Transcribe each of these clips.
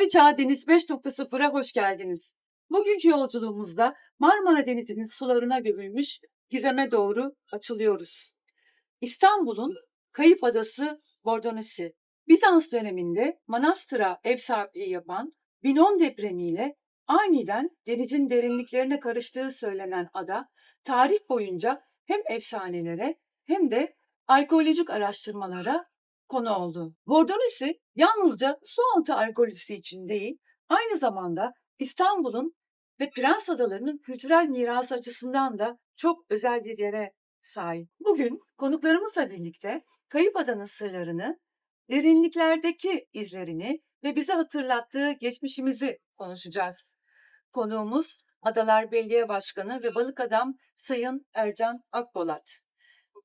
Mavi Çağ Deniz 5.0'a hoş geldiniz. Bugünkü yolculuğumuzda Marmara Denizi'nin sularına gömülmüş gizeme doğru açılıyoruz. İstanbul'un kayıp adası Bordonesi. Bizans döneminde Manastır'a ev sahipliği yapan 1010 depremiyle aniden denizin derinliklerine karıştığı söylenen ada, tarih boyunca hem efsanelere hem de arkeolojik araştırmalara konu oldu. Bordonesi yalnızca su altı arkeolojisi için değil, aynı zamanda İstanbul'un ve Prens Adaları'nın kültürel mirası açısından da çok özel bir yere sahip. Bugün konuklarımızla birlikte Kayıp Adanın sırlarını, derinliklerdeki izlerini ve bize hatırlattığı geçmişimizi konuşacağız. Konuğumuz Adalar Belediye Başkanı ve Balık Adam Sayın Ercan Akbolat.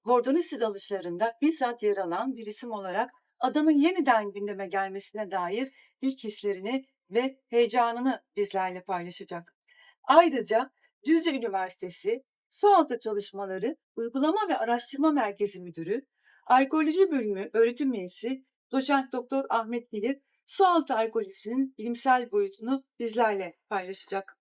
Bordonisi dalışlarında bizzat yer alan bir isim olarak adanın yeniden gündeme gelmesine dair ilk hislerini ve heyecanını bizlerle paylaşacak. Ayrıca Düzce Üniversitesi Sualtı Çalışmaları Uygulama ve Araştırma Merkezi Müdürü, Arkeoloji Bölümü öğretim üyesi Doçent Doktor Ahmet Bilir, sualtı arkeolojisinin bilimsel boyutunu bizlerle paylaşacak.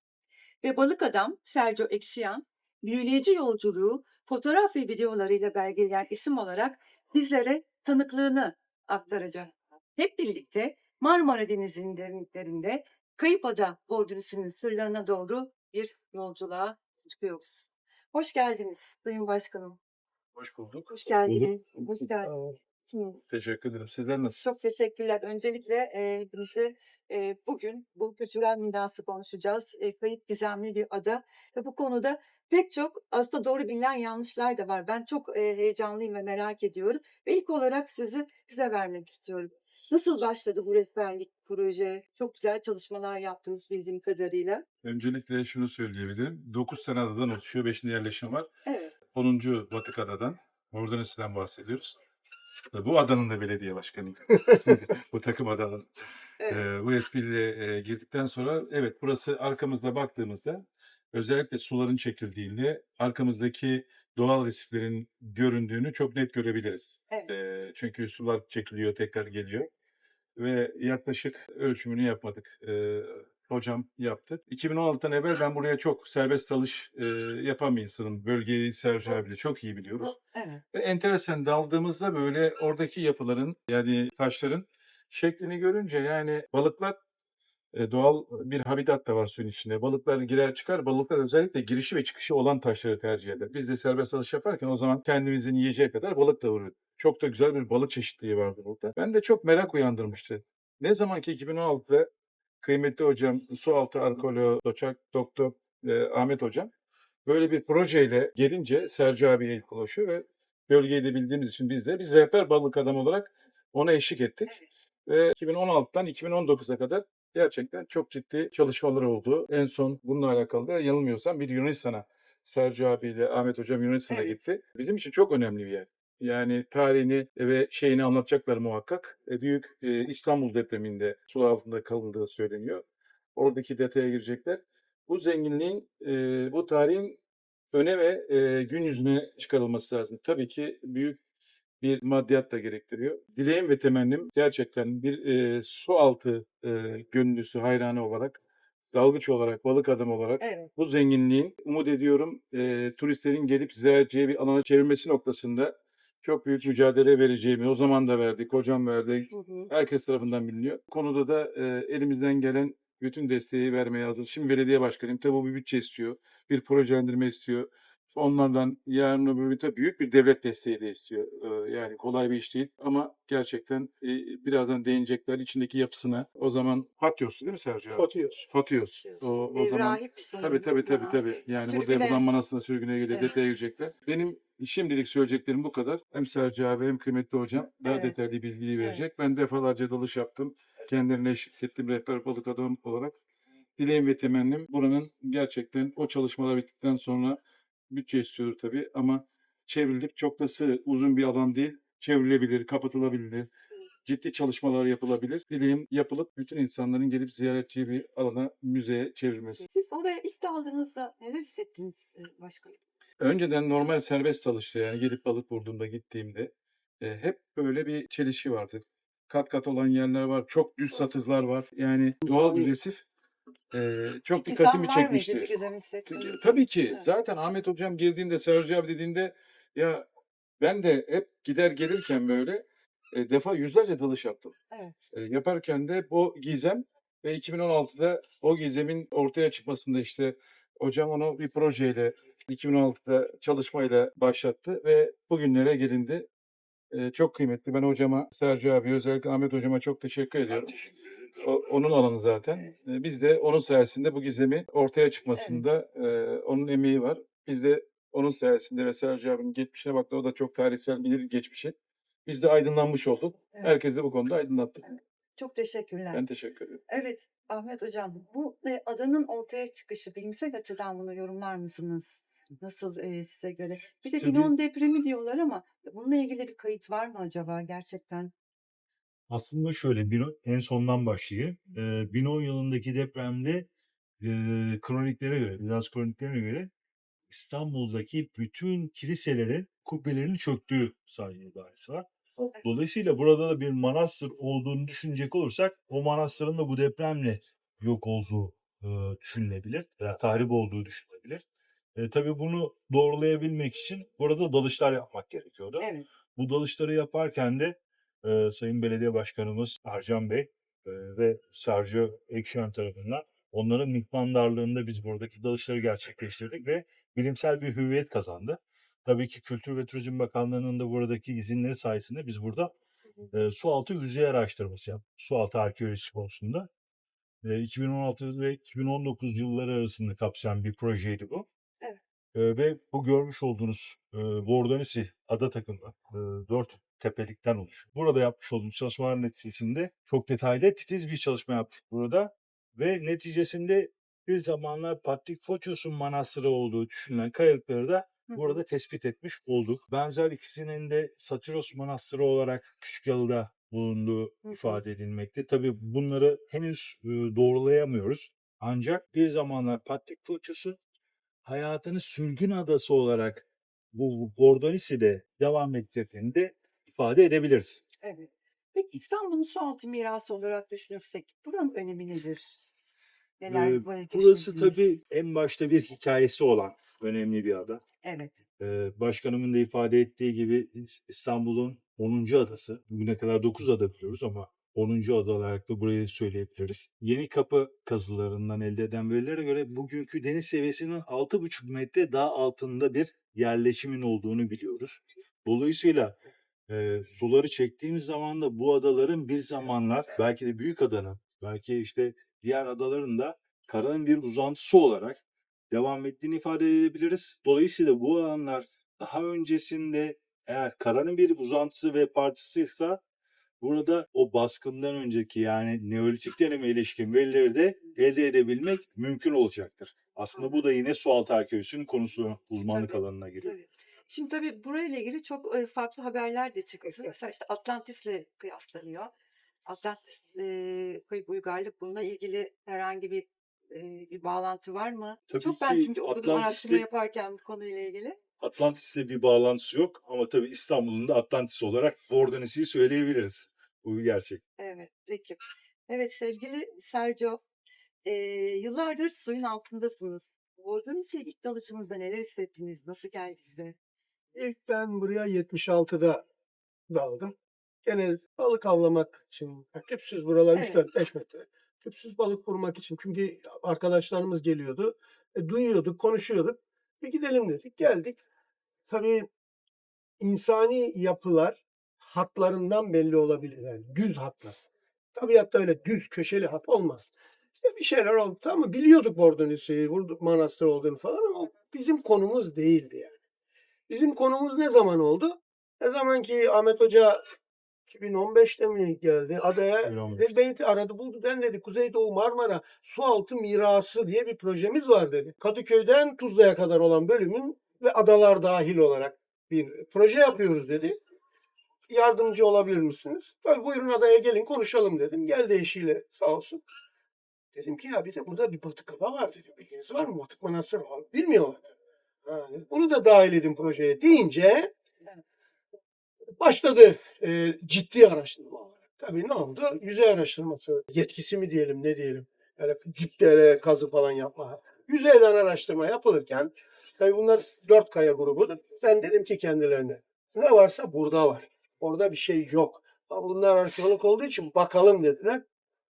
Ve balık adam Sergio Eksiyan, büyüleyici yolculuğu fotoğraf ve videolarıyla belgeleyen isim olarak bizlere tanıklığını aktaracak. Hep birlikte Marmara Denizi'nin derinliklerinde Kayıpada Bordunisi'nin sırlarına doğru bir yolculuğa çıkıyoruz. Hoş geldiniz Sayın Başkanım. Hoş bulduk. Hoş geldiniz. Hoş geldiniz. Teşekkür ederim. Sizler nasılsınız? Çok teşekkürler. Öncelikle e, hepinize e, bugün bu kültürel mirası konuşacağız. E, kayıp gizemli bir ada ve bu konuda pek çok aslında doğru bilinen yanlışlar da var. Ben çok e, heyecanlıyım ve merak ediyorum. Ve ilk olarak sizi size vermek istiyorum. Nasıl başladı bu rehberlik proje? Çok güzel çalışmalar yaptınız bildiğim kadarıyla. Öncelikle şunu söyleyebilirim. 9 sene adadan oluşuyor. 5'inde yerleşim var. Evet. 10. Batık Adadan. Ordonesi'den bahsediyoruz. Bu adanın da belediye başkanıyım. bu takım adanın. evet. Ee, bu espriyle e, girdikten sonra evet burası arkamızda baktığımızda özellikle suların çekildiğinde arkamızdaki doğal resiflerin göründüğünü çok net görebiliriz. Evet. Ee, çünkü sular çekiliyor tekrar geliyor ve yaklaşık ölçümünü yapmadık. Ee, hocam yaptı. 2016'dan evvel ben buraya çok serbest dalış e, yapan bir insanım. Bölgeyi Sergi abiyle çok iyi biliyoruz. Evet. Ve enteresan daldığımızda böyle oradaki yapıların yani taşların şeklini görünce yani balıklar e, doğal bir habitat da var suyun içinde. Balıklar girer çıkar. Balıklar özellikle girişi ve çıkışı olan taşları tercih eder. Biz de serbest dalış yaparken o zaman kendimizin yiyeceği kadar balık da vuruyorduk. Çok da güzel bir balık çeşitliliği vardı burada. Ben de çok merak uyandırmıştı. Ne zaman ki 2016'da kıymetli hocam, sualtı arkeoloğu, doçak, doktor e, Ahmet hocam böyle bir projeyle gelince Serci abiye ilk ulaşıyor ve bölgeyi de bildiğimiz için biz de biz rehber balık adam olarak ona eşlik ettik. Ve 2016'dan 2019'a kadar gerçekten çok ciddi çalışmalar oldu. En son bununla alakalı da yanılmıyorsam bir Yunanistan'a Serci abiyle Ahmet hocam Yunanistan'a Evet. gitti. Bizim için çok önemli bir yer. Yani tarihini ve şeyini anlatacaklar muhakkak. E, Büyük e, İstanbul depreminde su altında kalındığı söyleniyor. Oradaki detaya girecekler. Bu zenginliğin, e, bu tarihin öne ve e, gün yüzüne çıkarılması lazım. Tabii ki büyük bir maddiyat da gerektiriyor. Dileğim ve temennim gerçekten bir e, su altı e, gönüllüsü, hayranı olarak, dalgıç olarak, balık adam olarak Evet. bu zenginliğin umut ediyorum e, turistlerin gelip ziyaretçiye bir alana çevirmesi noktasında çok büyük mücadele vereceğimi o zaman da verdik, hocam verdi, Hı hı. herkes tarafından biliniyor. Bu konuda da e, elimizden gelen bütün desteği vermeye hazır. Şimdi belediye başkanıyım. Tabii bu bir bütçe istiyor. Bir projelendirme istiyor. Onlardan yarın öbür gün tabii büyük bir devlet desteği de istiyor. Ee, yani kolay bir iş değil ama gerçekten e, birazdan değinecekler içindeki yapısına. O zaman Fatios değil mi Sergio? abi? Fatios. Fatios. O, o zaman Evrahip sanırım. Tabii tabii tabii tabii. Yani burada sürgüne- yapılan manasına sürgüne geliyor. Evet. Detaya girecekler. Benim şimdilik söyleyeceklerim bu kadar. Hem Serci abi hem kıymetli hocam daha Evet. detaylı bilgiyi verecek. Ben defalarca dalış yaptım. Kendilerine eşlik ettim rehber balık adam olarak. Dileğim ve temennim buranın gerçekten o çalışmalar bittikten sonra bütçe istiyordur tabii ama çevrilip çok da sığ, uzun bir alan değil. Çevrilebilir, kapatılabilir. Ciddi çalışmalar yapılabilir. Dileğim yapılıp bütün insanların gelip ziyaretçi bir alana, müzeye çevrilmesi. Siz oraya ilk daldığınızda neler hissettiniz e, başkanım? Önceden normal serbest dalışta yani gelip balık vurduğumda gittiğimde e, hep böyle bir çelişki vardı. kat kat olan yerler var. Çok düz satıklar var. Yani doğal bir resif. Ee, çok Peki dikkatimi var mıydı çekmişti. bir güzel hissettiğin? Tabii ki. Evet. Zaten Ahmet hocam girdiğinde, Serci abi dediğinde ya ben de hep gider gelirken böyle e, defa yüzlerce dalış yaptım. Evet. E, yaparken de bu gizem ve 2016'da o gizemin ortaya çıkmasında işte hocam onu bir projeyle 2016'da çalışmayla başlattı ve bugünlere gelindi. E, çok kıymetli. Ben hocama, Serci abi, özellikle Ahmet hocama çok teşekkür ediyorum. O- onun alanı zaten. E, Biz de onun sayesinde bu gizemi ortaya çıkmasında e, onun emeği var. Biz de onun sayesinde ve Serci abinin geçmişine baktı. O da çok tarihsel bilir geçmişi. Biz de aydınlanmış olduk. Herkes de bu konuda aydınlattık. Çok teşekkürler. Ben teşekkür ederim. Evet Ahmet Hocam bu e, adanın ortaya çıkışı bilimsel açıdan bunu yorumlar mısınız? Nasıl e, size göre? Bir de Tabii. Binon depremi diyorlar ama bununla ilgili bir kayıt var mı acaba gerçekten? Aslında şöyle bir en sondan başlayayım. Ee, 1010 yılındaki depremde e, kroniklere göre, Bizans kroniklerine göre İstanbul'daki bütün kiliselerin kubbelerinin çöktüğü sayı ibaresi var. Dolayısıyla burada da bir manastır olduğunu düşünecek olursak o manastırın da bu depremle yok olduğu e, düşünülebilir. Veya tahrip olduğu düşünülebilir. E, tabii bunu doğrulayabilmek için burada dalışlar yapmak gerekiyordu. Evet. Bu dalışları yaparken de e, Sayın Belediye Başkanımız Ercan Bey e, ve Sergio Ekşen tarafından onların mikmandarlığında biz buradaki dalışları gerçekleştirdik ve bilimsel bir hüviyet kazandı. Tabii ki Kültür ve Turizm Bakanlığı'nın da buradaki izinleri sayesinde biz burada e, sualtı yüzey araştırması yaptık. Sualtı arkeolojisi konusunda. E, 2016 ve 2019 yılları arasında kapsayan bir projeydi bu. Evet. E, ve bu görmüş olduğunuz e, Vordanisi ada takımı e, dört tepelikten oluşuyor. Burada yapmış olduğumuz çalışmalar neticesinde çok detaylı titiz bir çalışma yaptık burada. Ve neticesinde bir zamanlar Patrik Fotios'un manastırı olduğu düşünülen kayalıkları da Hı. burada tespit etmiş olduk. Benzer ikisinin de Satiros Manastırı olarak Küçükyalı'da bulunduğu ifade edilmekte. Tabii bunları henüz doğrulayamıyoruz. Ancak bir zamanlar Patrik Fotios'un hayatını sürgün adası olarak bu Bordonisi'de devam ettirdiğini de ifade edebiliriz. Evet. Peki İstanbul'un sualtı mirası olarak düşünürsek buranın önemi nedir? Neler Ee, Burası tabii en başta bir hikayesi olan önemli bir ada. Evet. Ee, Başkanımın da ifade ettiği gibi İs- İstanbul'un 10. adası. Bugüne kadar 9 ada biliyoruz ama 10. ada olarak da burayı söyleyebiliriz. Yeni kapı kazılarından elde eden verilere göre bugünkü deniz seviyesinin 6,5 metre daha altında bir yerleşimin olduğunu biliyoruz. Dolayısıyla e, suları çektiğimiz zaman da bu adaların bir zamanlar belki de büyük adanın belki işte diğer adaların da karanın bir uzantısı olarak devam ettiğini ifade edebiliriz. Dolayısıyla bu alanlar daha öncesinde eğer karanın bir uzantısı ve parçasıysa burada o baskından önceki yani Neolitik döneme ilişkin verileri de elde edebilmek mümkün olacaktır. Aslında bu da yine sualtı arkeolojisinin konusu uzmanlık Tabii, alanına giriyor. Tabii. Şimdi tabii burayla ilgili çok e, farklı haberler de çıktı. Mesela işte Atlantis'le kıyaslanıyor. Atlantis e, uygarlık bununla ilgili herhangi bir e, bir bağlantı var mı? Tabii çok ben çünkü okudum Atlantis'le- araştırma yaparken bu konuyla ilgili. Atlantis'le bir bağlantısı yok ama tabii İstanbul'un da Atlantis olarak Bordonisi'yi söyleyebiliriz. Bu bir gerçek. Evet, peki. Evet sevgili Sergio, e, yıllardır suyun altındasınız. Ordonisi ilk dalışınızda neler hissettiniz? Nasıl geldi size? İlk ben buraya 76'da daldım. Gene balık avlamak için. yani Tüpsüz buralar Evet. 3-4-5 metre. Tüpsüz balık vurmak için. Çünkü arkadaşlarımız geliyordu. E, duyuyorduk, konuşuyorduk. Bir gidelim dedik. Geldik. Tabii insani yapılar hatlarından belli olabilir. Yani düz hatlar. Tabiatta öyle düz köşeli hat olmaz. İşte bir şeyler oldu ama biliyorduk Bordonisi'yi, manastır olduğunu falan ama bizim konumuz değildi yani. Bizim konumuz ne zaman oldu? Ne zaman ki Ahmet Hoca 2015'te mi geldi adaya 2015. dedi, beni aradı buldu. Ben dedi Kuzeydoğu Marmara Sualtı Mirası diye bir projemiz var dedi. Kadıköy'den Tuzla'ya kadar olan bölümün ve adalar dahil olarak bir proje yapıyoruz dedi. Yardımcı olabilir misiniz? Tabii buyurun adaya gelin konuşalım dedim. Geldi eşiyle sağ olsun. Dedim ki ya bir de burada bir batık kaba var dedim. Bilginiz var mı? Batık manastır var. Bilmiyorlar. Ha, Bunu da dahil edin projeye deyince başladı e, ciddi araştırma tabii ne oldu? Yüzey araştırması yetkisi mi diyelim ne diyelim. Yani diplere kazı falan yapma. Yüzeyden araştırma yapılırken tabii bunlar dört kaya grubudur. Ben dedim ki kendilerine ne varsa burada var. Orada bir şey yok. Ama bunlar arkeolog olduğu için bakalım dediler.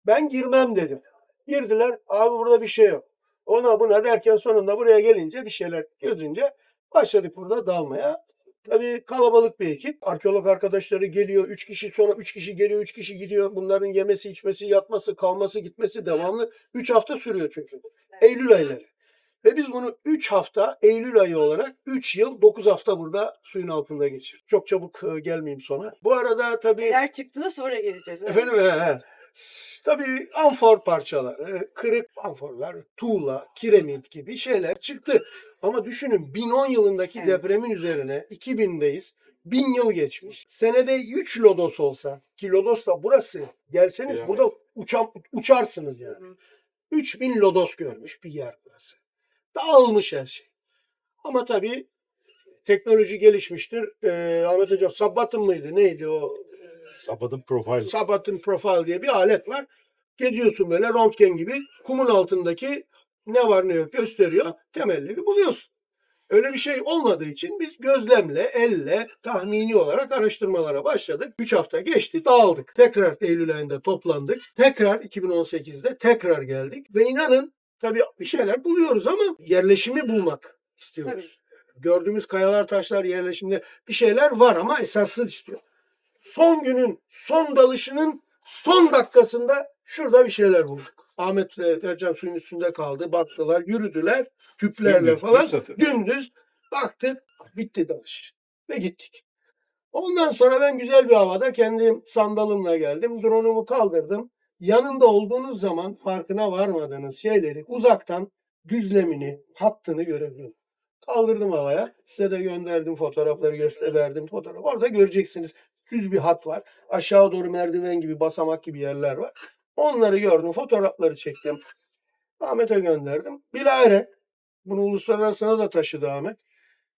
Ben girmem dedim. Girdiler. Abi burada bir şey yok. Ona buna derken sonunda buraya gelince bir şeyler gözünce başladık burada dalmaya. Tabii kalabalık bir ekip. Arkeolog arkadaşları geliyor. Üç kişi sonra üç kişi geliyor. Üç kişi gidiyor. Bunların yemesi, içmesi, yatması, kalması, gitmesi devamlı. Üç hafta sürüyor çünkü. Eylül ayları. Ve biz bunu 3 hafta Eylül ayı olarak 3 yıl 9 hafta burada suyun altında geçirdik. Çok çabuk gelmeyeyim sona. Bu arada tabii Neler çıktığını sonra geleceğiz. Efendim he, he. Tabii amfor parçalar, e, kırık amforlar, tuğla, kiremit gibi şeyler çıktı. Ama düşünün 1010 yılındaki Evet. depremin üzerine 2000'deyiz. 1000 yıl geçmiş. Senede 3 lodos olsa ki lodos da burası gelseniz Yani. burada uçam, uçarsınız yani. 3000 lodos görmüş bir yer burası. Dağılmış her şey. Ama tabii teknoloji gelişmiştir. Ee, Ahmet Hocam Sabbat'ın mıydı? Neydi o? Sabad'ın profil. Sabat'ın Profile diye bir alet var. Geziyorsun böyle röntgen gibi kumun altındaki ne var ne yok gösteriyor. Temelleri buluyorsun. Öyle bir şey olmadığı için biz gözlemle, elle, tahmini olarak araştırmalara başladık. 3 hafta geçti, dağıldık. Tekrar Eylül ayında toplandık. Tekrar 2018'de tekrar geldik. Ve inanın tabii bir şeyler buluyoruz ama yerleşimi bulmak istiyoruz. Tabii. Gördüğümüz kayalar, taşlar yerleşiminde bir şeyler var ama esassız istiyor. Son günün, son dalışının son dakikasında şurada bir şeyler bulduk. Ahmet ve Ercan suyun üstünde kaldı. Baktılar, yürüdüler. Tüplerle Dümdüz, falan. düz. Dümdüz. Baktık. Bitti dalış. Ve gittik. Ondan sonra ben güzel bir havada kendi sandalımla geldim. Drone'umu kaldırdım. Yanında olduğunuz zaman farkına varmadığınız şeyleri uzaktan düzlemini, hattını görebiliyorum. Kaldırdım havaya. Size de gönderdim fotoğrafları gösterdim fotoğraf. Orada göreceksiniz. Düz bir hat var. Aşağı doğru merdiven gibi, basamak gibi yerler var. Onları gördüm. Fotoğrafları çektim. Ahmet'e gönderdim. Bilahare bunu uluslararasına da taşıdı Ahmet.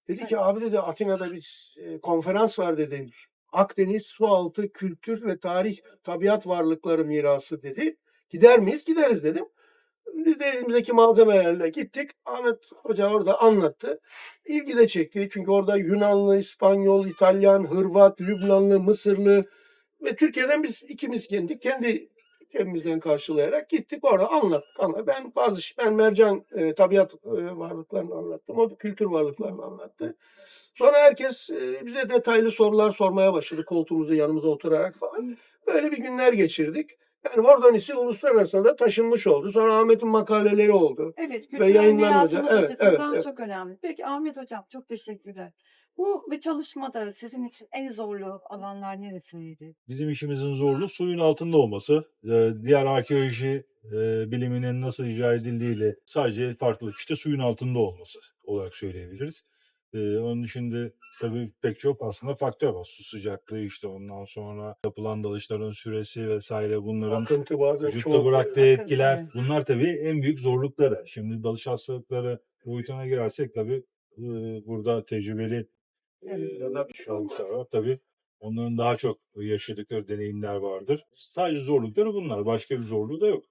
Dedi ki abi dedi Atina'da bir e, konferans var dedi. Akdeniz sualtı kültür ve tarih tabiat varlıkları mirası dedi. Gider miyiz? Gideriz dedim. Biz de elimizdeki malzemelerle gittik. Ahmet Hoca orada anlattı. İlgi de çekti. Çünkü orada Yunanlı, İspanyol, İtalyan, Hırvat, Lübnanlı, Mısırlı ve Türkiye'den biz ikimiz kendi kendi cebimizden karşılayarak gittik orada anlattık ama ben bazı ben mercan e, tabiat e, varlıklarını anlattım. O kültür varlıklarını anlattı. Sonra herkes e, bize detaylı sorular sormaya başladı koltuğumuzu yanımıza oturarak falan. Böyle bir günler geçirdik. Yani Vordonis'i uluslararası da taşınmış oldu. Sonra Ahmet'in makaleleri oldu. Evet, Ve kültürel yayınlanmadı. Evet, açısından evet, evet. çok önemli. Peki Ahmet Hocam çok teşekkürler. Bu bir çalışmada sizin için en zorlu alanlar neresiydi? Bizim işimizin zorluğu suyun altında olması. Ee, Diğer arkeoloji e, biliminin nasıl icra edildiğiyle sadece farklılık işte suyun altında olması olarak söyleyebiliriz. Ee, Onun dışında tabii pek çok aslında faktör var. Su sıcaklığı işte ondan sonra yapılan dalışların süresi vesaire bunların Akıntı bazen vücutta çok. bıraktığı etkiler. evet. Bunlar tabii en büyük zorlukları. Şimdi dalış hastalıkları boyutuna girersek tabii e, burada tecrübeli Evet. var. Tabii onların daha çok yaşadıkları deneyimler vardır. Sadece zorlukları bunlar. Başka bir zorluğu da yok.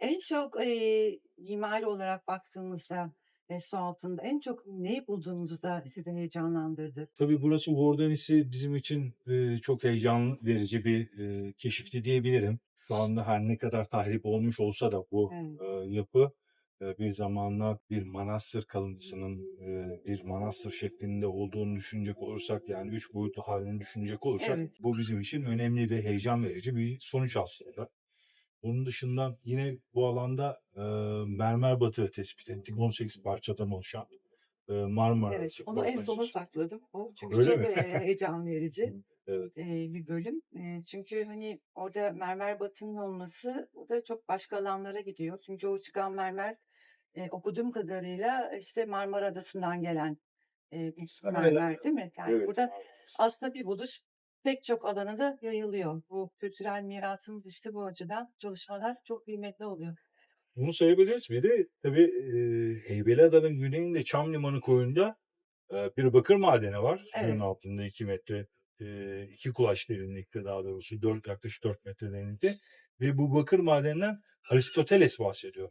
En çok eee mimari olarak baktığımızda e, su altında en çok neyi bulduğunuzda sizi heyecanlandırdı? Tabii burası Vordanis'i bizim için e, çok heyecan verici bir e, keşifti diyebilirim. Şu anda her ne kadar tahrip olmuş olsa da bu Evet. e, yapı e, bir zamanlar bir manastır kalıntısının e, bir manastır şeklinde olduğunu düşünecek olursak yani üç boyutlu halini düşünecek olursak Evet. bu bizim için önemli ve heyecan verici bir sonuç aslında. Bunun dışında yine bu alanda e, mermer batığı tespit ettik. 18 parçadan oluşan e, Marmara Evet, onu en sona için. sakladım. O çünkü Öyle çok mi? heyecan verici Evet. eee, bir bölüm. Eee, çünkü hani orada mermer batının olması o da çok başka alanlara gidiyor. Çünkü o çıkan mermer eee, okuduğum kadarıyla işte Marmara Adası'ndan gelen eee, bir mermer değil mi? Yani Evet. burada aslında bir buluş pek çok alana da yayılıyor. Bu kültürel mirasımız işte bu açıdan çalışmalar çok kıymetli oluyor. Bunu sayabiliriz. Bir de tabii e, Heybeliada'nın güneyinde Çam Limanı koyunda e, bir bakır madeni var. Suyun Evet. altında 2 metre e, kulaç derinlikte daha doğrusu 4 yaklaşık 4 metre derinlikte ve bu bakır madeninden Aristoteles bahsediyor.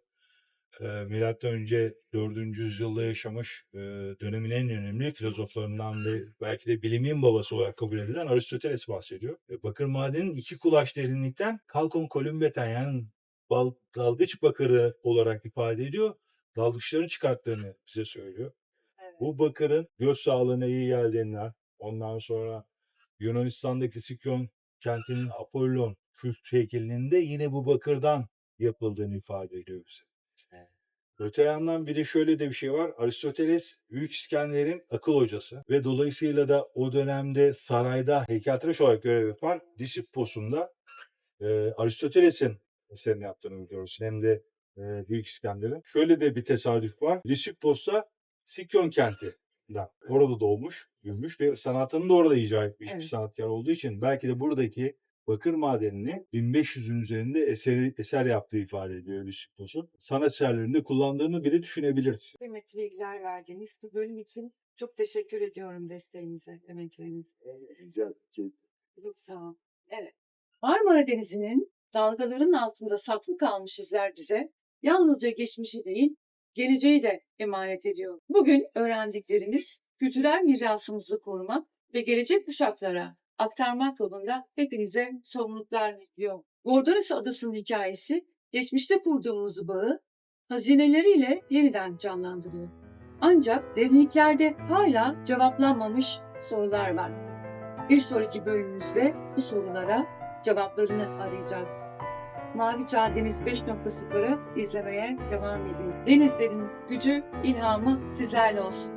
E, Milattan önce 4. yüzyılda yaşamış e, dönemin en önemli filozoflarından ve belki de bilimin babası olarak kabul edilen Aristoteles bahsediyor. E, bakır madeninin iki kulaç derinlikten kalkon kolumbeten yani bal, dalgıç bakırı olarak ifade ediyor. Dalgıçların çıkarttığını bize söylüyor. Bu bakırın göz sağlığına iyi geldiğinden ondan sonra Yunanistan'daki Sikyon kentinin Apollon kült heykelinin de yine bu bakırdan yapıldığını ifade ediyor bize. Öte yandan bir de şöyle de bir şey var. Aristoteles Büyük İskender'in akıl hocası ve dolayısıyla da o dönemde sarayda heykeltıraş olarak görev yapan Disippos'un da e, Aristoteles'in eserini yaptığını biliyoruz. Hem de e, Büyük İskender'in. Şöyle de bir tesadüf var. Lisippos da Sikyon kenti. Orada doğmuş, büyümüş ve sanatını da orada icra etmiş bir Evet. sanatkar olduğu için belki de buradaki bakır madenini 1500'ün üzerinde eseri, eser yaptığı ifade ediyor Lysippos'un. Sanat eserlerinde kullandığını bile düşünebiliriz. Kıymetli bilgiler verdiğiniz bu bölüm için çok teşekkür ediyorum desteğinize, emeklerinize. Çok sağ ol. Evet. Marmara Denizi'nin dalgaların altında saklı kalmış izler bize yalnızca geçmişi değil, geleceği de emanet ediyor. Bugün öğrendiklerimiz kültürel mirasımızı korumak ve gelecek kuşaklara aktarmak yolunda hepinize sorumluluklar bekliyor. Gordones Adası'nın hikayesi geçmişte kurduğumuz bağı hazineleriyle yeniden canlandırıyor. Ancak derinliklerde hala cevaplanmamış sorular var. Bir sonraki bölümümüzde bu sorulara cevaplarını arayacağız. Mavi Çağ Deniz 5.0'ı izlemeye devam edin. Denizlerin gücü, ilhamı sizlerle olsun.